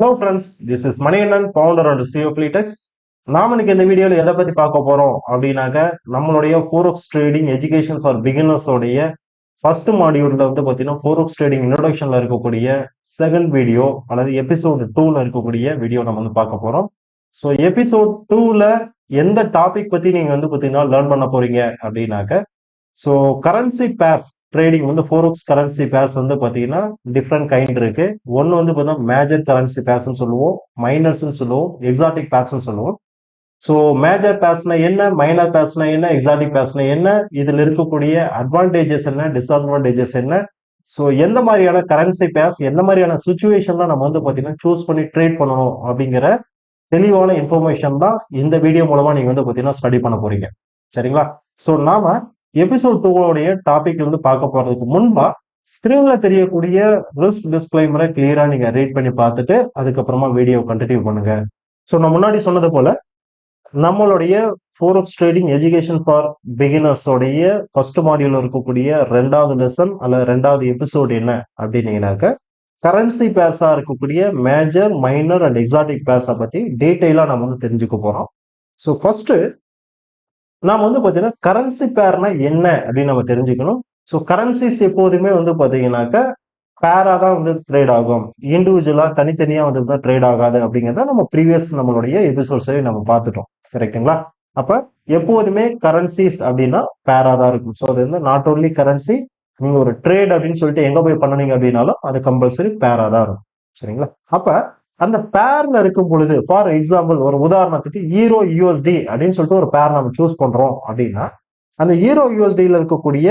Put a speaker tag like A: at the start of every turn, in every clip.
A: Hello friends this is Manikandan founder and CEO Blitex நாம இன்னைக்கு இந்த வீடியோவில் எதை பத்தி பார்க்க போறோம் அப்படின்னாக்க நம்மளுடைய forex trading education for beginners உடைய ஃபர்ஸ்ட் மாடியூல்ல வந்து பார்த்தீங்கன்னா ஃபோரோக்ஸ் ட்ரேடிங் இன்ட்ரோடக்ஷன்ல இருக்கக்கூடிய செகண்ட் வீடியோ அல்லது எபிசோடு டூல இருக்கக்கூடிய வீடியோ நம்ம வந்து பார்க்க போறோம். ஸோ எபிசோட் டூல எந்த டாபிக் பத்தி நீங்க வந்து பார்த்தீங்கன்னா லேர்ன் பண்ண போறீங்க அப்படின்னாக்க ஸோ கரன்சி பேஸ் ட்ரேடிங் வந்து ஃபோரோக்ஸ் கரன்சி பேஸ் வந்து பார்த்தீங்கன்னா டிஃப்ரெண்ட் கைண்ட் இருக்கு. ஒன்று வந்து பார்த்தீங்கன்னா மேஜர் கரன்சி பேஸ்ன்னு சொல்லுவோம். மைனர்ஸ்னு சொல்லுவோம். எக்ஸாட்டிக் பேஸ்ன்னு சொல்லுவோம். ஸோ மேஜர் பேர்ஸ்னா என்ன? மைனர் பேர்ஸ்னா என்ன? எக்ஸாட்டிக் பேர்ஸ்னா என்ன? இதில் இருக்கக்கூடிய அட்வான்டேஜஸ் என்ன? டிஸ்அட்வான்டேஜஸ் என்ன? ஸோ எந்த மாதிரியான கரன்சி பேஸ் எந்த மாதிரியான சுச்சுவேஷன்ல நம்ம வந்து பார்த்தீங்கன்னா சூஸ் பண்ணி ட்ரேட் பண்ணணும் அப்படிங்கிற தெளிவான இன்ஃபர்மேஷன் தான் இந்த வீடியோ மூலமா நீங்க வந்து பார்த்தீங்கன்னா ஸ்டடி பண்ண போறீங்க. சரிங்களா? ஸோ நாம எபிசோட் டூவோடைய டாபிக் இருந்து பார்க்க போறதுக்கு முன்பா ஸ்கிரீன்ல தெரியக்கூடிய ரிஸ்க் டிஸ்கிளைமரை கிளியரா நீங்க ரீட் பண்ணி பார்த்துட்டு அதுக்கப்புறமா வீடியோ கண்டினியூ பண்ணுங்க. ஸோ நான் முன்னாடி சொன்னது போல நம்மளுடைய ஃபோரக்ஸ் ட்ரேடிங் எஜுகேஷன் ஃபார் பிகினர்ஸோடைய ஃபர்ஸ்ட் மாடியூல் இருக்கக்கூடிய ரெண்டாவது லெசன் அல்ல ரெண்டாவது எபிசோட் என்ன அப்படின்னீங்கன்னாக்க கரன்சி பேர்ஸா இருக்கக்கூடிய மேஜர் மைனர் அண்ட் எக்ஸாட்டிக் பேஸை பத்தி டீட்டெயிலாக நம்ம வந்து தெரிஞ்சுக்க போறோம். ஸோ ஃபர்ஸ்ட் நாம் வந்து பார்த்தீங்கன்னா கரன்சி பேர்னா என்ன அப்படின்னு நம்ம தெரிஞ்சுக்கணும். ஸோ கரன்சிஸ் எப்போதுமே வந்து பார்த்தீங்கன்னாக்க பேராக தான் வந்து ட்ரேட் ஆகும். இண்டிவிஜுவலாக தனித்தனியாக வந்து தான் ட்ரேட் ஆகாது அப்படிங்கிறத நம்ம ப்ரீவியஸ் நம்மளுடைய எபிசோட்ஸையும் நம்ம பார்த்துட்டோம். கரெக்டுங்களா அப்போ எப்போதுமே கரன்சிஸ் அப்படின்னா பேராக தான் இருக்கும். ஸோ அது வந்து நாட் ஓன்லி கரன்சி நீங்கள் ஒரு ட்ரேட் அப்படின்னு சொல்லிட்டு எங்கே போய் பண்ணனீங்க அப்படின்னாலும் அது கம்பல்சரி பேராக தான் இருக்கும். சரிங்களா? அப்போ அந்த பேர்ல இருக்கும் பொழுது ஃபார் எக்ஸாம்பிள் ஒரு உதாரணத்துக்கு ஈரோ யூஎஸ்டி அப்படின்னு சொல்லிட்டு ஒரு பேர் நம்ம சூஸ் பண்றோம் அப்படின்னா அந்த ஈரோ யூஎஸ்டியில் இருக்கக்கூடிய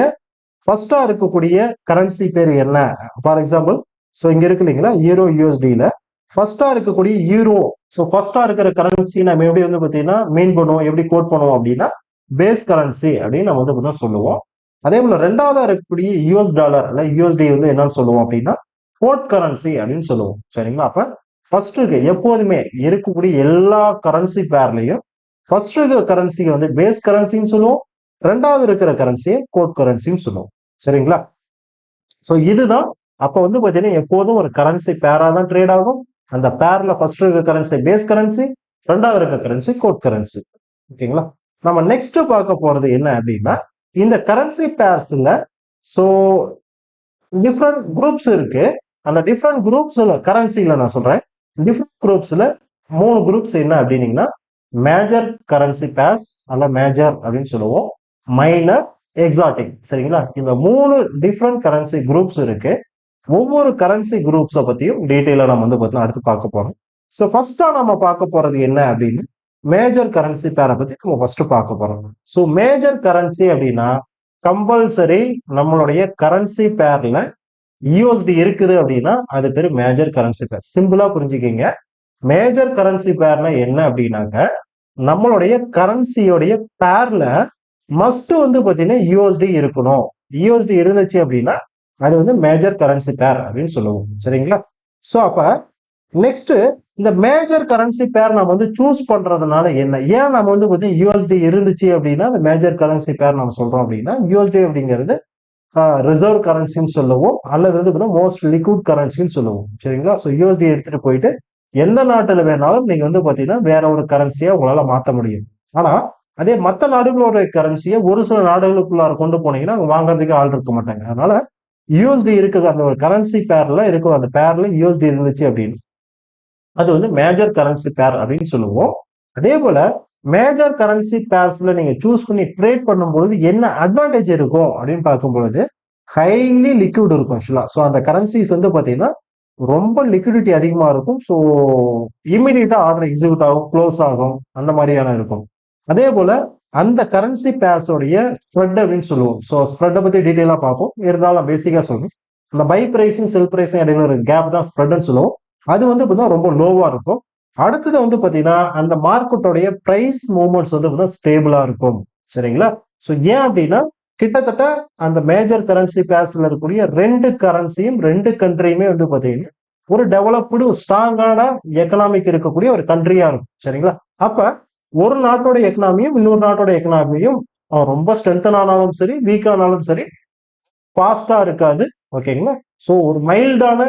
A: ஃபர்ஸ்டா இருக்கக்கூடிய கரன்சி பேர் என்ன? ஃபார் எக்ஸாம்பிள் ஸோ இங்க இருக்கு இல்லைங்களா? ஈரோ யூஎஸ்டியில ஃபர்ஸ்டா இருக்கக்கூடிய ஈரோ ஸோ ஃபர்ஸ்டா இருக்கிற கரன்சி நம்ம எப்படி வந்து பார்த்தீங்கன்னா மீன் பண்ணுவோம் எப்படி கோட் பண்ணுவோம் அப்படின்னா பேஸ் கரன்சி அப்படின்னு நம்ம வந்து பார்த்தீங்கன்னா சொல்லுவோம். அதே போல ரெண்டாவதா இருக்கக்கூடிய யூஎஸ் டாலர் இல்லை யூஎஸ்டி வந்து என்னன்னு சொல்லுவோம் அப்படின்னா போர்ட் கரன்சி அப்படின்னு சொல்லுவோம். சரிங்களா? அப்ப ஃபர்ஸ்ட் இருக்கு எப்போதுமே இருக்கக்கூடிய எல்லா கரன்சி பேர்லையும் ஃபர்ஸ்ட் இருக்கிற கரன்சிக்கு வந்து பேஸ் கரன்சின்னு சொல்லுவோம். ரெண்டாவது இருக்கிற கரன்சியை கோட் கரன்சின்னு சொல்லுவோம். சரிங்களா? ஸோ இதுதான் அப்போ வந்து பார்த்தீங்கன்னா எப்போதும் ஒரு கரன்சி பேராக தான் ட்ரேட் ஆகும். அந்த பேரில் ஃபர்ஸ்ட் இருக்கிற கரன்சி பேஸ் கரன்சி ரெண்டாவது இருக்கிற கரன்சி கோட் கரன்சி ஓகேங்களா? நம்ம நெக்ஸ்ட் பார்க்க போறது என்ன அப்படின்னா இந்த கரன்சி பேர்ஸில் ஸோ டிஃப்ரெண்ட் குரூப்ஸ் இருக்கு. அந்த டிஃப்ரெண்ட் குரூப்ஸ்ல கரன்சில நான் சொல்றேன். டிஃப்ரெண்ட் குரூப்ஸ்ல மூணு குரூப்ஸ் என்ன அப்படின்னீங்கன்னா மேஜர் கரன்சி பேஸ் அல்ல மேஜர் அப்படின்னு சொல்லுவோம். மைனர் எக்ஸாட்டிக் சரிங்களா? இந்த மூணு டிஃப்ரெண்ட் கரன்சி குரூப்ஸ் இருக்கு. ஒவ்வொரு கரன்சி குரூப்ஸை பத்தியும் டீட்டெயிலாக நம்ம வந்து பார்த்தீங்கன்னா அடுத்து பார்க்க போறோம். ஸோ ஃபர்ஸ்டா நம்ம பார்க்க போறது என்ன அப்படின்னு மேஜர் கரன்சி பேரை பத்தி நம்ம ஃபர்ஸ்ட் பார்க்க போறோம். ஸோ மேஜர் கரன்சி அப்படின்னா கம்பல்சரி நம்மளுடைய கரன்சி பேர்ல யூஎஸ்டி இருக்குது அப்படின்னா அது பேர் மேஜர் கரன்சி பேர் சிம்பிளா புரிஞ்சுக்கிங்க. மேஜர் கரன்சி பேர்னா என்ன அப்படின்னாங்க நம்மளுடைய கரன்சியோடைய பேர்ல மஸ்ட் வந்து பாத்தீங்கன்னா யூஎஸ்டி இருக்கணும். யூஎஸ்டி இருந்துச்சு அப்படின்னா அது வந்து மேஜர் கரன்சி பேர் அப்படின்னு சொல்லுவோம். சரிங்களா? ஸோ அப்ப நெக்ஸ்ட் இந்த மேஜர் கரன்சி பேர் நம்ம வந்து சூஸ் பண்றதுனால என்ன? ஏன் நம்ம வந்து பார்த்தீங்கன்னா யூஎஸ்டி இருந்துச்சு அப்படின்னா அந்த மேஜர் கரன்சி பேர் நம்ம சொல்றோம் அப்படின்னா யூஎஸ்டி அப்படிங்கிறது ரிசர்வ் கரன்சின்னு சொல்லுவோம். அல்லது வந்து மோஸ்ட் லிக்விட் கரன்சின்னு சொல்லுவோம். சரிங்களா? ஸோ யூஎஸ்டி எடுத்துட்டு போயிட்டு எந்த நாட்டில் வேணாலும் நீங்க வந்து பாத்தீங்கன்னா வேற ஒரு கரன்சியை உங்களால மாற்ற முடியும். ஆனா அதே மற்ற நாடுகளோட கரன்சியை ஒரு சில நாடுகளுக்குள்ளார கொண்டு போனீங்கன்னா வாங்குறதுக்கு ஆள் இருக்க மாட்டாங்க. அதனால யூஎஸ்டி இருக்க அந்த ஒரு கரன்சி பேர்ல இருக்கும் அந்த பேர்ல யூஎஸ்டி இருந்துச்சு அப்படின்னு. அது வந்து மேஜர் கரன்சி பேர் அப்படின்னு சொல்லுவோம். அதே போல மேஜர் கரன்சி பேர்ஸ்ல நீங்க சூஸ் பண்ணி ட்ரேட் பண்ணும்பொழுது என்ன அட்வான்டேஜ் இருக்கும் அப்படின்னு பார்க்கும் பொழுது ஹைலி லிக்விட் இருக்கும் ஆக்சுவலா ஸோ அந்த கரன்சிஸ் வந்து பாத்தீங்கன்னா ரொம்ப லிக்விடிட்டி அதிகமா இருக்கும். ஸோ இமீடியட்டா ஆர்டர் எக்ஸிக்யூட் ஆகும் க்ளோஸ் ஆகும் அந்த மாதிரியான இருக்கும். அதே போல அந்த கரன்சி பேர்ஸோடைய ஸ்ப்ரெட் அப்படின்னு சொல்லுவோம். ஸோ ஸ்ப்ரெட்டை பத்தி டீட்டெயிலாக பார்ப்போம். இருந்தாலும் பேசிக்கா சொல்லுவோம் அந்த பை பிரைஸும் செல் பிரைஸும் இடையில ஒரு கேப் தான் ஸ்ப்ரெட்னு சொல்லுவோம். அது வந்து பார்த்தீங்கன்னா ரொம்ப லோவா இருக்கும். அடுத்தது வந்து பார்த்தீங்கன்னா அந்த மார்க்கெட்டோடைய ப்ரைஸ் மூவ்மெண்ட்ஸ் வந்து பார்த்தீங்கன்னா ஸ்டேபிளா இருக்கும். சரிங்களா? ஸோ ஏன் அப்படின்னா கிட்டத்தட்ட அந்த மேஜர் கரன்சி பேர்ஸ்ல இருக்கக்கூடிய ரெண்டு கரன்சியும் ரெண்டு கண்ட்ரியுமே வந்து பார்த்தீங்கன்னா ஒரு டெவலப்டு ஸ்ட்ராங்கான எக்கனாமிக் இருக்கக்கூடிய ஒரு கண்ட்ரியா இருக்கும். சரிங்களா? அப்ப ஒரு நாட்டோட எக்கனாமியும் இன்னொரு நாட்டோட எக்கனாமியும் ரொம்ப ஸ்ட்ரென்தன் ஆனாலும் சரி வீக் ஆனாலும் சரி ஃபாஸ்டா இருக்காது. ஓகேங்களா ஸோ ஒரு மைல்டான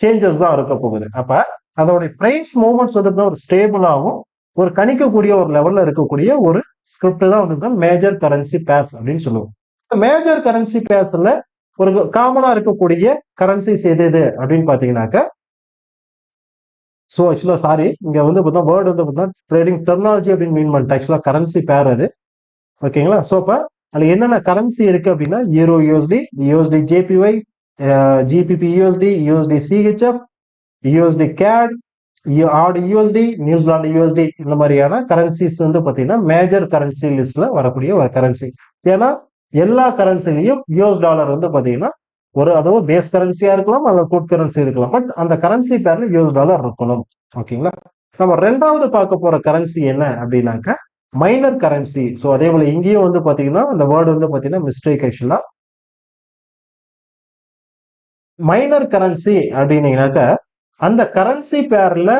A: சேஞ்சஸ் தான் இருக்க போகுது. அப்போ அதோடைய பிரைஸ் மூவ்மெண்ட்ஸ் வந்து ஒரு ஸ்டேபிளாகவும் ஒரு கணிக்கக்கூடிய ஒரு லெவலில் இருக்கக்கூடிய ஒரு ஸ்கிரிப்ட் தான் வந்து மேஜர் கரன்சி பேஸ் அப்படின்னு சொல்லுவோம். இந்த மேஜர் கரன்சி பேஸ்ல ஒரு காமனாக இருக்கக்கூடிய கரன்சிஸ் எது எது அப்படின்னு பார்த்தீங்கன்னாக்கா ஸோ ஆக்சுவலாக சாரி இங்கே வந்து பார்த்தா வேர்டு வந்து பார்த்தா ட்ரேடிங் டெக்னாலஜி அப்படின்னு மீன் பண்ணிட்டு ஆக்சுவலாக கரன்சி பேர் அது. ஓகேங்களா ஸோ அப்போ அதில் என்னென்ன கரன்சி இருக்கு அப்படின்னா euro USD USD JPY GBP USD USD CHF USD CAD AUD USD New Zealand USD இந்த மாதிரியான கரன்சிஸ் வந்து பார்த்தீங்கன்னா மேஜர் கரன்சி லிஸ்ட்ல வரக்கூடிய ஒரு கரன்சி ஏன்னா எல்லா கரன்சிலையும் யூஎஸ் டாலர் வந்து பார்த்தீங்கன்னா ஒரு அதுவும் பேஸ் கரன்சியா இருக்கலாம் அல்லது குட் கரன்சி இருக்கலாம். பட் அந்த கரன்சி பேர்ல யூஎஸ் டாலர் இருக்கணும். ஓகேங்களா? நம்ம ரெண்டாவது பார்க்க போற கரன்சி என்ன அப்படின்னாக்க மைனர் கரன்சி ஸோ அதே போல இங்கேயும் வந்து பார்த்தீங்கன்னா அந்த வேர்டு வந்து பார்த்தீங்கன்னா மிஸ்டேக் ஆக்சுவலா மைனர் கரன்சி அப்படின்னீங்கன்னாக்க அந்த கரன்சி பேர்ல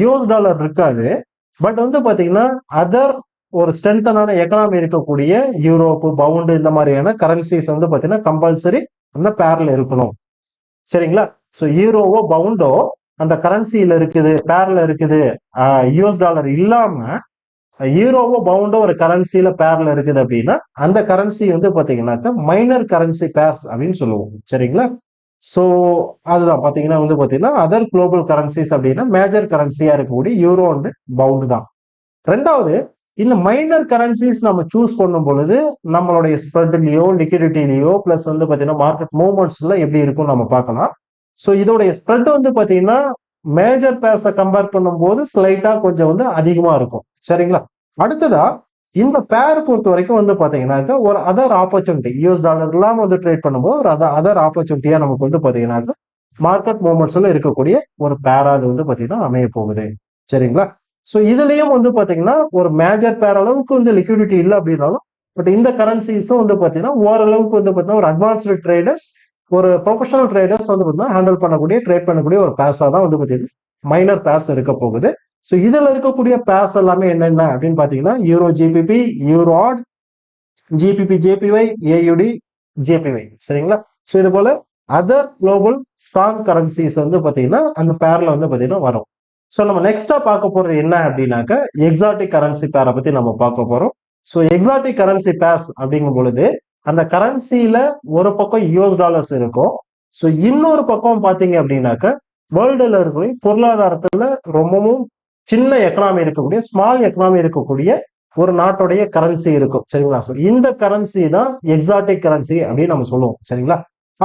A: யூஎஸ் டாலர் இருக்காது. பட் வந்து பாத்தீங்கன்னா அதர் ஒரு ஸ்ட்ரென்தனான எக்கனாமி இருக்கக்கூடிய யூரோப்பு பவுண்டு இந்த மாதிரியான கரன்சிஸ் வந்து பாத்தீங்கன்னா கம்பல்சரி அந்த பேர்ல இருக்கணும். சரிங்களா? ஸோ யூரோவோ பவுண்டோ அந்த கரன்சியில இருக்குது பேர்ல இருக்குது யூஎஸ் டாலர் இல்லாம யூரோவோ பவுண்டோ ஒரு கரன்சியில பேர்ல இருக்குது அப்படின்னா அந்த கரன்சி வந்து பாத்தீங்கன்னாக்கா மைனர் கரன்சி பேர்ஸ் அப்படின்னு சொல்லுவோம். சரிங்களா? ஸோ அதுதான். பார்த்தீங்கன்னா வந்து பார்த்தீங்கன்னா அதர் குளோபல் கரன்சிஸ் அப்படின்னா மேஜர் கரன்சியாக இருக்கக்கூடிய யூரோ அண்டு பவுண்டு தான். ரெண்டாவது இந்த மைனர் கரன்சிஸ் நம்ம சூஸ் பண்ணும் பொழுது நம்மளுடைய ஸ்ப்ரெட்லேயோ லிக்விடிட்டிலேயோ ப்ளஸ் வந்து பார்த்தீங்கன்னா மார்க்கெட் மூவ்மெண்ட்ஸில் எப்படி இருக்கும் நம்ம பார்க்கலாம். ஸோ இதோடைய ஸ்ப்ரெட் வந்து பார்த்தீங்கன்னா மேஜர் பேர்ஸை கம்பேர் பண்ணும்போது ஸ்லைட்டாக கொஞ்சம் வந்து அதிகமாக இருக்கும். சரிங்களா? அடுத்ததா இந்த பேர் பொறுத்த வரைக்கும் வந்து பாத்தீங்கன்னாக்கா ஒரு அதர் ஆப்பர்ச்சுனிட்டி யூஎஸ் டாலர் இல்லாம வந்து ட்ரேட் பண்ணும்போது ஒரு அதர் அதர் ஆப்பர்ச்சுனிட்டியா நமக்கு வந்து பாத்தீங்கன்னாக்கா மார்க்கெட் மூவ்மெண்ட்ஸ்ல இருக்கக்கூடிய ஒரு பேரா அது வந்து பாத்தீங்கன்னா அமைய போகுது. சரிங்களா? ஸோ இதுலயும் வந்து பாத்தீங்கன்னா ஒரு மேஜர் பேர் அளவுக்கு வந்து லிக்விடிட்டி இல்லை அப்படின்னாலும் பட் இந்த கரன்சிஸும் வந்து பாத்தீங்கன்னா ஓரளவுக்கு வந்து பாத்தீங்கன்னா ஒரு அட்வான்ஸ்டு ட்ரேடர்ஸ் ஒரு ப்ரொஃபஷனல் ட்ரேடர்ஸ் வந்து பார்த்தீங்கன்னா ஹேண்டில் பண்ணக்கூடிய ட்ரேட் பண்ணக்கூடிய ஒரு பேஸா தான் வந்து பார்த்தீங்கன்னா மைனர் பேஸ் இருக்க போகுது. ஸோ இதில் இருக்கக்கூடிய பேர்ஸ் எல்லாமே என்னென்ன அப்படின்னு பார்த்தீங்கன்னா யூரோ ஜிபிபி யூரோட் ஜிபிபி ஜேபிஒய் ஏயுடி ஜேபிஒய் சரிங்களா? ஸோ இது போல அதர் குளோபல் ஸ்ட்ராங் கரன்சிஸ் வந்து பார்த்தீங்கன்னா அந்த பேரில் வந்து பார்த்தீங்கன்னா வரும். ஸோ நம்ம நெக்ஸ்ட்டாக பார்க்க போகிறது என்ன அப்படின்னாக்கா எக்ஸாட்டிக் கரன்சி பேரை பற்றி நம்ம பார்க்க போகிறோம் ஸோ எக்ஸாட்டிக் கரன்சி பேர்ஸ் அப்படிங்கும் பொழுது அந்த கரன்சியில ஒரு பக்கம் யூஎஸ் டாலர்ஸ் இருக்கும். ஸோ இன்னொரு பக்கம் பார்த்தீங்க அப்படின்னாக்கா வேர்ல்டில் இருக்கக்கூடிய பொருளாதாரத்தில் ரொம்பவும் சின்ன எக்கனாமி இருக்கக்கூடிய ஸ்மால் எக்கனாமி இருக்கக்கூடிய ஒரு நாட்டுடைய கரன்சி இருக்கும். சரிங்களா? ஸோ இந்த கரன்சி தான் எக்ஸாட்டிக் கரன்சி அப்படின்னு நம்ம சொல்லுவோம். சரிங்களா?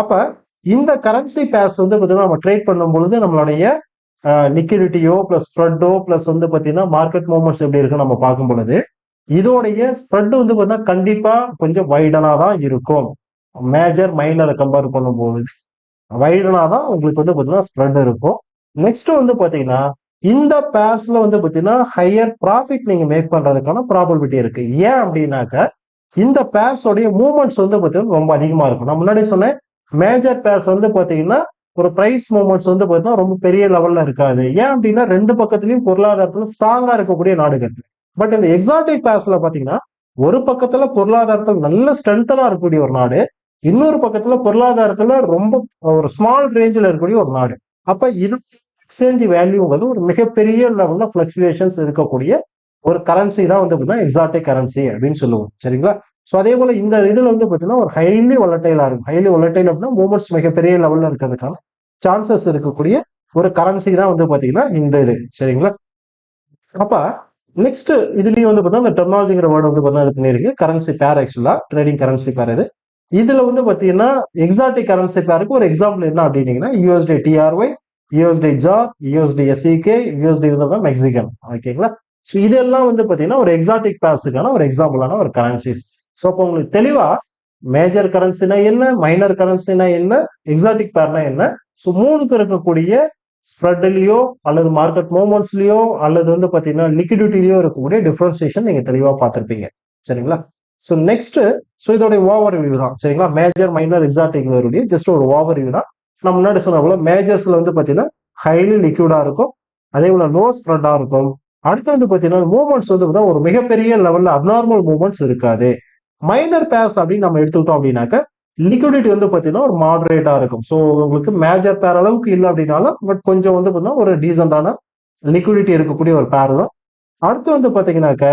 A: அப்ப இந்த கரன்சி பேஸ் வந்து பார்த்தீங்கன்னா நம்ம ட்ரேட் பண்ணும் பொழுது நம்மளுடைய லிக்விடிட்டியோ பிளஸ் ஸ்ப்ரெட்டோ பிளஸ் வந்து பார்த்தீங்கன்னா மார்க்கெட் மூவ்மெண்ட்ஸ் எப்படி இருக்குன்னு நம்ம பார்க்கும் பொழுது இதோடைய ஸ்ப்ரெட் வந்து பார்த்தீங்கன்னா கண்டிப்பா கொஞ்சம் வைடனா தான் இருக்கும். மேஜர் மைனரை கம்பேர் பண்ணும்போது வைடனா தான் உங்களுக்கு வந்து பார்த்தீங்கன்னா ஸ்ப்ரெட் இருக்கும். நெக்ஸ்ட் வந்து பார்த்தீங்கன்னா இந்த பேர்ஸ்ல வந்து பார்த்தீங்கன்னா ஹையர் ப்ராஃபிட் நீங்க மேக் பண்றதுக்கான ப்ராபபிலிட்டி இருக்கு. ஏன் அப்படின்னாக்க இந்த பேர்ஸோடைய மூமெண்ட்ஸ் வந்து பார்த்தீங்கன்னா ரொம்ப அதிகமா இருக்கும். நான் முன்னாடி சொன்னேன் மேஜர் பேர்ஸ் வந்து பார்த்தீங்கன்னா ஒரு பிரைஸ் மூமெண்ட்ஸ் வந்து பார்த்தீங்கன்னா ரொம்ப பெரிய லெவல்ல இருக்காது. ஏன் அப்படின்னா ரெண்டு பக்கத்துலயும் பொருளாதாரத்துல ஸ்ட்ராங்கா இருக்கக்கூடிய நாடுகள். பட் இந்த எக்ஸாட்டிக் பேர்ஸ்ல பாத்தீங்கன்னா ஒரு பக்கத்துல பொருளாதாரத்துல நல்ல ஸ்ட்ரென்த்தனா இருக்கக்கூடிய ஒரு நாடு இன்னொரு பக்கத்துல பொருளாதாரத்துல ரொம்ப ஒரு ஸ்மால் ரேஞ்சில் இருக்கக்கூடிய ஒரு நாடு. அப்ப இது எக்ஸ்சேஞ்ச் வேல்யூங்கிறது ஒரு மிகப்பெரிய லெவலில் ஃப்ளக்சுவேஷன்ஸ் இருக்கக்கூடிய ஒரு கரன்சி தான் வந்து பார்த்தீங்கன்னா எக்ஸாட்டிக் கரன்சி அப்படின்னு சொல்லுவோம். சரிங்களா? ஸோ அதே போல் இந்த இதில் வந்து பார்த்தீங்கன்னா ஒரு ஹைலி ஒலட்டைலாக இருக்கும். ஹைலி ஒலட்டைல் அப்படின்னா மூமெண்ட்ஸ் மிகப்பெரிய லெவல்ல இருக்கிறதுக்கான சான்சஸ் இருக்கக்கூடிய ஒரு கரன்சி தான் வந்து பார்த்தீங்கன்னா இந்த இது. சரிங்களா? அப்போ நெக்ஸ்ட் இதுலயும் வந்து பார்த்தீங்கன்னா இந்த டெக்னாலஜிங்கிற வேர்டு வந்து பார்த்தீங்கன்னா இது பண்ணியிருக்கு. கரன்சி பேர் ஆக்சுவலாக ட்ரேடிங் கரன்சி பேர் இது. இதில் வந்து பார்த்தீங்கன்னா எக்ஸாட்டிக் கரன்சி பேருக்கு ஒரு எக்ஸாம்பிள் என்ன அப்படின்னீங்கன்னா USD TRY USD JPY USD SEK USD வந்து மெக்சிகன் ஓகேங்களா ஸோ இதெல்லாம் வந்து பார்த்தீங்கன்னா ஒரு எக்ஸாட்டிக் பேஸுக்கான ஒரு எக்ஸாம்பிளான ஒரு கரன்சிஸ் ஸோ அப்போ உங்களுக்கு தெளிவா மேஜர் கரன்சினா என்ன மைனர் கரன்சினா என்ன எக்ஸாட்டிக் பேர்னா என்ன? ஸோ மூணுக்கு இருக்கக்கூடிய ஸ்ப்ரெட்லையோ அல்லது மார்க்கெட் மூமெண்ட்ஸ்லையோ அல்லது வந்து பார்த்தீங்கன்னா லிக்விடிட்டிலையோ இருக்கக்கூடிய டிஃப்ரென்சியேஷன் நீங்கள் தெளிவாக பார்த்துருப்பீங்க. சரிங்களா? ஸோ நெக்ஸ்ட் ஸோ இதோடைய ஓவர் வியூ தான். சரிங்களா? மேஜர் மைனர் எக்ஸாட்டிக் ஜஸ்ட் ஒரு ஓவர் வியூ தான். நம்ம முன்னாடி சொன்ன போல மேஜர்ஸ்ல வந்து பாத்தீங்கன்னா ஹைலி லிக்யூடா இருக்கும். அதே போல லோ ஸ்ப்ரெட்டா இருக்கும். அடுத்து வந்து பாத்தீங்கன்னா மூவ்மெண்ட்ஸ் வந்து பார்த்தா ஒரு மிகப்பெரிய லெவல்ல அப்நார்மல் மூவ்மெண்ட்ஸ் இருக்காது. மைனர் பேஸ் அப்படின்னு நம்ம எடுத்துக்கிட்டோம் அப்படின்னாக்க லிக்விடிட்டி வந்து பார்த்தீங்கன்னா ஒரு மாடரேட்டா இருக்கும். ஸோ உங்களுக்கு மேஜர் பேர் அளவுக்கு இல்லை அப்படின்னாலும் பட் கொஞ்சம் வந்து பார்த்தீங்கன்னா ஒரு டீசெண்டான லிக்விடிட்டி இருக்கக்கூடிய ஒரு பேர் தான். அடுத்து வந்து பார்த்தீங்கன்னாக்க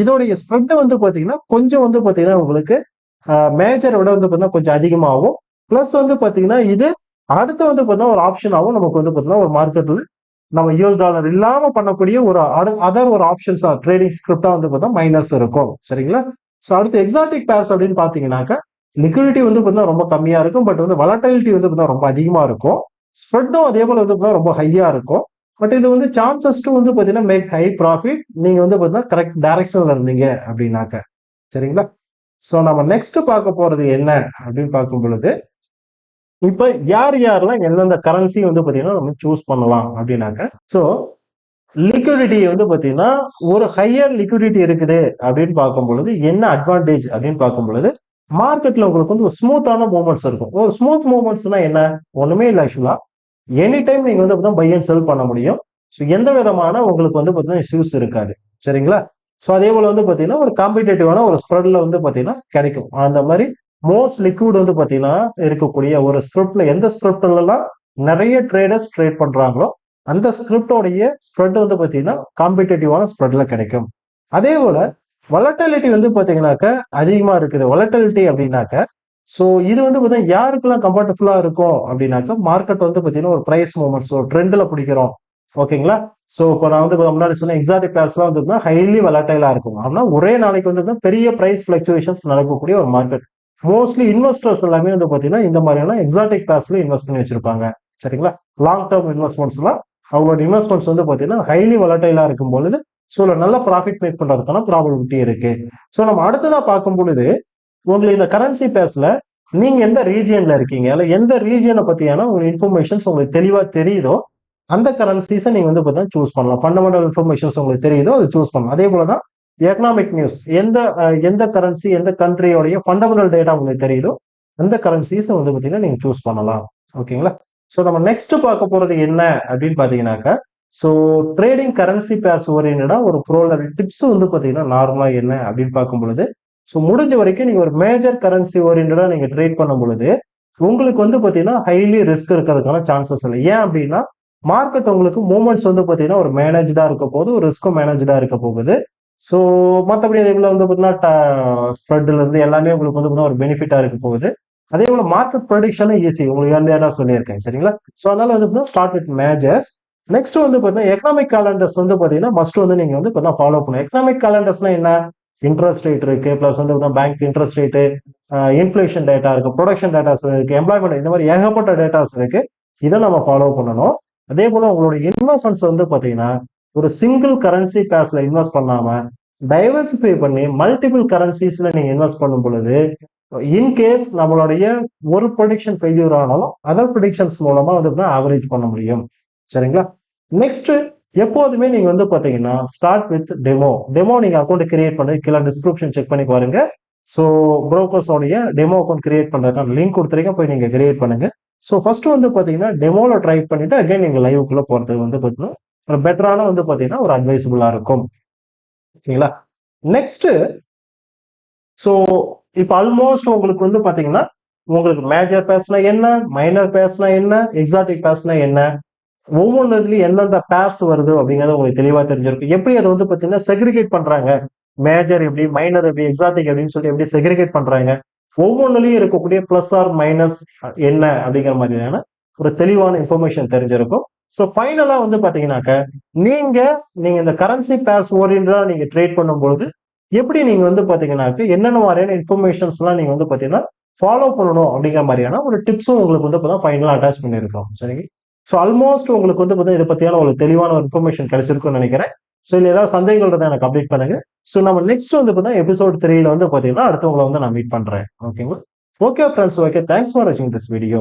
A: இதோடைய ஸ்ப்ரெட் வந்து பார்த்தீங்கன்னா கொஞ்சம் வந்து பார்த்தீங்கன்னா உங்களுக்கு மேஜரை விட வந்து பார்த்தீங்கன்னா கொஞ்சம் அதிகமாகும். ப்ளஸ் வந்து பார்த்தீங்கன்னா இது அடுத்து வந்து பார்த்தீங்கன்னா ஒரு ஆப்ஷனாகவும் நமக்கு வந்து பார்த்தீங்கன்னா ஒரு மார்க்கெட்டில் நம்ம யூஎஸ் டாலர் இல்லாமல் பண்ணக்கூடிய ஒரு அதர் ஒரு ஆப்ஷன்ஸாக ட்ரேடிங் ஸ்கிரிப்டாக வந்து பார்த்தா மைனஸ் இருக்கும். சரிங்களா? ஸோ அடுத்து எக்ஸாட்டிக் பேர்ஸ் அப்படின்னு பார்த்தீங்கன்னாக்கா லிக்விடிட்டி வந்து பார்த்தீங்கன்னா ரொம்ப கம்மியாக இருக்கும். பட் வந்து வலட்டிலிட்டி வந்து பார்த்தீங்கன்னா ரொம்ப அதிகமாக இருக்கும். ஸ்ப்ரெட்டும் அதே போல் வந்து பார்த்தீங்கன்னா ரொம்ப ஹையாக இருக்கும். பட் இது வந்து சான்சஸ் டு வந்து பார்த்தீங்கன்னா மேக் ஹை ப்ராஃபிட் நீங்கள் வந்து பார்த்தீங்கன்னா கரெக்ட் டைரக்ஷனில் இருந்தீங்க அப்படின்னாக்க. சரிங்களா? ஸோ நம்ம நெக்ஸ்ட் பார்க்க போகிறது என்ன அப்படின்னு பார்க்கும் பொழுது இப்போ யார் யாரெல்லாம் எந்தெந்த கரன்சி வந்து பார்த்தீங்கன்னா நம்ம சூஸ் பண்ணலாம் அப்படின்னாக்க ஸோ லிக்விடிட்டி வந்து பார்த்தீங்கன்னா ஒரு ஹையர் லிக்விடிட்டி இருக்குது அப்படின்னு பார்க்கும் பொழுது என்ன அட்வான்டேஜ் அப்படின்னு பார்க்கும் பொழுது மார்க்கெட்டில் உங்களுக்கு வந்து ஒரு ஸ்மூத்தான மூமெண்ட்ஸ் இருக்கும். ஒரு ஸ்மூத் மூமெண்ட்ஸ்னால் என்ன? ஒன்றுமே இல்லை ஆக்சுவலாக எனி டைம் நீங்கள் வந்து பார்த்தா பை அண்ட் செல் பண்ண முடியும். ஸோ எந்த விதமான உங்களுக்கு வந்து பார்த்தீங்கன்னா இஷ்யூஸ் இருக்காது. சரிங்களா? ஸோ அதே போல் வந்து பார்த்தீங்கன்னா ஒரு காம்படிட்டிவான ஒரு ஸ்ப்ரெட்ல வந்து பார்த்தீங்கன்னா கிடைக்கும். அந்த மாதிரி மோஸ்ட் லிக்விட் வந்து பார்த்தீங்கன்னா இருக்கக்கூடிய ஒரு ஸ்கிரிப்ட்ல எந்த ஸ்கிரிப்ட்லாம் நிறைய ட்ரேடர்ஸ் ட்ரேட் பண்றாங்களோ அந்த ஸ்கிரிப்டோடைய ஸ்ப்ரெட் வந்து பார்த்தீங்கன்னா காம்படிட்டிவான ஸ்ப்ரெட்ல கிடைக்கும். அதே போல வலட்டாலிட்டி வந்து பார்த்தீங்கன்னாக்க அதிகமா இருக்குது. வலட்டாலிட்டி அப்படின்னாக்க ஸோ இது வந்து பார்த்தீங்கன்னா யாருக்கெல்லாம் கம்ஃபர்டபுளா இருக்கும் அப்படின்னாக்க மார்க்கெட் வந்து பார்த்தீங்கன்னா ஒரு ப்ரைஸ் மூமெண்ட்ஸ் ஒரு ட்ரெண்ட்ல பிடிக்கிறோம். ஓகேங்களா ஸோ இப்போ நான் வந்து முன்னாடி சொன்ன எக்ஸாட்டிக் பேர்ஸ்லாம் வந்து ஹைலி வலட்டைலா இருக்கும். அப்படின்னா ஒரே நாளைக்கு வந்து பெரிய ப்ரைஸ் ஃபிளக்சுவேஷன்ஸ் நடக்கக்கூடிய ஒரு மார்க்கெட் மோஸ்ட்லி இன்வெஸ்டர்ஸ் எல்லாமே வந்து பார்த்தீங்கன்னா இந்த மாதிரியான எக்ஸாட்டிக் பேஸ்ல இன்வெஸ்ட் பண்ணி வச்சிருப்பாங்க. சரிங்களா? லாங் டேர்ம் இன்வெஸ்ட்மெண்ட்ஸ்லாம் அவங்களோட இன்வெஸ்ட்மெண்ட்ஸ் வந்து பார்த்தீங்கன்னா ஹைலி வலட்டைலா இருக்கும் பொழுது ஸோ நல்ல ப்ராஃபிட் மேக் பண்றதுக்கான ப்ராபபிலிட்டி இருக்கு. ஸோ நம்ம அடுத்ததா பார்க்கும் பொழுது உங்களுக்கு இந்த கரன்சி பேஸில் நீங்க எந்த ரீஜியன்ல இருக்கீங்க? அல்ல எந்த ரீஜியனை பத்தியான உங்களுக்கு இன்ஃபர்மேஷன்ஸ் உங்களுக்கு தெளிவா தெரியுதோ அந்த கரன்சிஸை நீங்க வந்து பார்த்தீங்கன்னா சூஸ் பண்ணலாம். ஃபண்டமெண்டல் இன்ஃபர்மேஷன்ஸ் உங்களுக்கு தெரியுதோ அதை சூஸ் பண்ணலாம். அதே போல தான் எக்கனாமிக் நியூஸ் எந்த எந்த கரன்சி எந்த கண்ட்ரியோடைய ஃபண்டமெண்டல் டேட்டா உங்களுக்கு தெரியுதோ அந்த கரன்சிஸை வந்து பார்த்தீங்கன்னா நீங்க சூஸ் பண்ணலாம். ஓகேங்களா ஸோ நம்ம நெக்ஸ்ட் பார்க்க போறது என்ன அப்படின்னு பார்த்தீங்கன்னாக்கா ஸோ ட்ரேடிங் கரன்சி பேர்ஸ் ஓரியன்டா ஒரு ப்ரோல டிப்ஸ் வந்து பார்த்தீங்கன்னா நார்மலா என்ன அப்படின்னு பார்க்கும் பொழுது ஸோ முடிஞ்ச வரைக்கும் நீங்க ஒரு மேஜர் கரன்சி ஓரியன்டா நீங்க ட்ரேட் பண்ணும் பொழுது உங்களுக்கு வந்து பார்த்தீங்கன்னா ஹைலி ரிஸ்க் இருக்கிறதுக்கான சான்சஸ் இல்லை. ஏன் அப்படின்னா மார்க்கெட் உங்களுக்கு மூமெண்ட்ஸ் வந்து பார்த்தீங்கன்னா ஒரு மேனேஜா இருக்க போகுது ஒரு ரிஸ்க்கும் மேனேஜா இருக்க போகுது. ஸோ மற்றபடி அதே போல வந்து பார்த்தீங்கன்னா ஸ்ப்ரெட்ல இருந்து எல்லாமே உங்களுக்கு வந்து பார்த்தீங்கன்னா ஒரு பெனிஃபிட்டா இருக்க போகுது. அதே போல மார்க்கெட் ப்ரொடிக்ஷனும் ஈஸி உங்களுக்கு ஏர்லியரா சொல்லியிருக்கேன் சரிங்களா? ஸோ அதனால வந்து பார்த்தீங்கன்னா ஸ்டார்ட் வித் மேஜர்ஸ் நெக்ஸ்ட் வந்து பார்த்தீங்கன்னா எக்கனாமிக் கேலண்டர்ஸ் வந்து பார்த்தீங்கன்னா மஸ்ட் வந்து நீங்க வந்து இப்போ ஃபாலோ பண்ணணும். எக்கனாமிக் கேலண்டர்ஸ்னா என்ன? இன்ட்ரெஸ்ட் ரேட் இருக்கு பிளஸ் வந்து bank interest rate inflation data இருக்கு ப்ரொடக்ஷன் டேட்டாஸ் இருக்கு எம்ப்ளாய்மெண்ட் இந்த மாதிரி ஏகப்பட்ட டேட்டாஸ் இருக்கு. இதை நம்ம ஃபாலோ பண்ணணும். அதே போல உங்களோட இன்வெஸ்ட்மெண்ட்ஸ் வந்து பார்த்தீங்கன்னா ஒரு சிங்கிள் கரன்சி பேஸ்ல இன்வெஸ்ட் பண்ணாம டைவர்சிஃபை பண்ணி மல்டிபிள் கரன்சிஸ்ல நீங்க இன்வெஸ்ட் பண்ணும் பொழுது இன்கேஸ் நம்மளுடைய ஒரு ப்ரொடிக்ஷன் ஃபெயிலியர் ஆனாலும் அதர் ப்ரொடிக்ஷன்ஸ் மூலமா வந்து ஆவரேஜ் பண்ண முடியும். சரிங்களா? நெக்ஸ்ட் எப்போதுமே நீங்க வந்து பாத்தீங்கன்னா ஸ்டார்ட் வித் டெமோ டெமோ நீங்க அக்கௌண்ட் கிரியேட் பண்ணி கீழே டிஸ்கிரிப்ஷன் செக் பண்ணி பாருங்க. ஸோ ப்ரோக்கர்ஸோடைய டெமோ அக்கௌண்ட் கிரியேட் பண்றதுக்கான லிங்க் கொடுத்துருக்கீங்க போய் நீங்க கிரியேட் பண்ணுங்க. ஸோ ஃபர்ஸ்ட் வந்து பாத்தீங்கன்னா டெமோல ட்ரை பண்ணிட்டு அகைன் நீங்க லைவுக்குள்ள போறது வந்து பாத்தீங்கன்னா ஒரு பெட்டரான வந்து பாத்தீங்கன்னா ஒரு அட்வைசபிளாக இருக்கும். ஓகேங்களா? நெக்ஸ்ட் ஸோ இப்போ ஆல்மோஸ்ட் உங்களுக்கு வந்து பாத்தீங்கன்னா உங்களுக்கு மேஜர் பேஸ்னா என்ன மைனர் பேஸ்னா என்ன எக்ஸாட்டிக் பேஸ்னா என்ன ஒவ்வொன்றுலயும் எந்தெந்த பேஸ் வருது அப்படிங்கறது உங்களுக்கு தெளிவா தெரிஞ்சிருக்கும் எப்படி அதை வந்து பாத்தீங்கன்னா செக்ரிகேட் பண்றாங்க? மேஜர் எப்படி மைனர் எப்படி எக்ஸாட்டிக் அப்படின்னு சொல்லி எப்படி செக்ரிகேட் பண்றாங்க? ஒவ்வொன்றுலையும் இருக்கக்கூடிய ப்ளஸ் ஆர் மைனஸ் என்ன அப்படிங்கிற மாதிரியான ஒரு தெளிவான இன்ஃபர்மேஷன் தெரிஞ்சிருக்கும். ஸோ ஃபைனலாக வந்து பார்த்தீங்கன்னாக்க நீங்கள் நீங்கள் இந்த கரன்சி பேஸ் ஓரியன்டாக நீங்கள் ட்ரேட் பண்ணும்பொழுது எப்படி நீங்கள் வந்து பார்த்தீங்கன்னாக்க என்னென்ன மாதிரியான இன்ஃபர்மேஷன்ஸ்லாம் நீங்கள் வந்து பார்த்தீங்கன்னா ஃபாலோ பண்ணணும் அப்படிங்கிற மாதிரியான ஒரு டிப்ஸும் உங்களுக்கு வந்து இப்போ ஃபைனலாக அட்டாச் பண்ணியிருக்கோம். சரிங்க? ஸோ ஆல்மோஸ்ட் உங்களுக்கு வந்து பார்த்தீங்கன்னா இதை பற்றியான ஒரு தெளிவான ஒரு இன்ஃபர்மேஷன் கிடைச்சிருக்கும்னு நினைக்கிறேன். ஸோ இல்லை ஏதாவது சந்தேகங்கள் இருந்தால் எனக்கு அப்டேட் பண்ணுங்க. ஸோ நம்ம நெக்ஸ்ட் வந்து பார்த்தீங்கன்னா எபிசோட் த்ரீல வந்து பார்த்தீங்கன்னா அடுத்தவங்களை வந்து நான் மீட் பண்ணுறேன் ஓகேங்களா okay friends okay thanks for வாட்சிங் திஸ் வீடியோ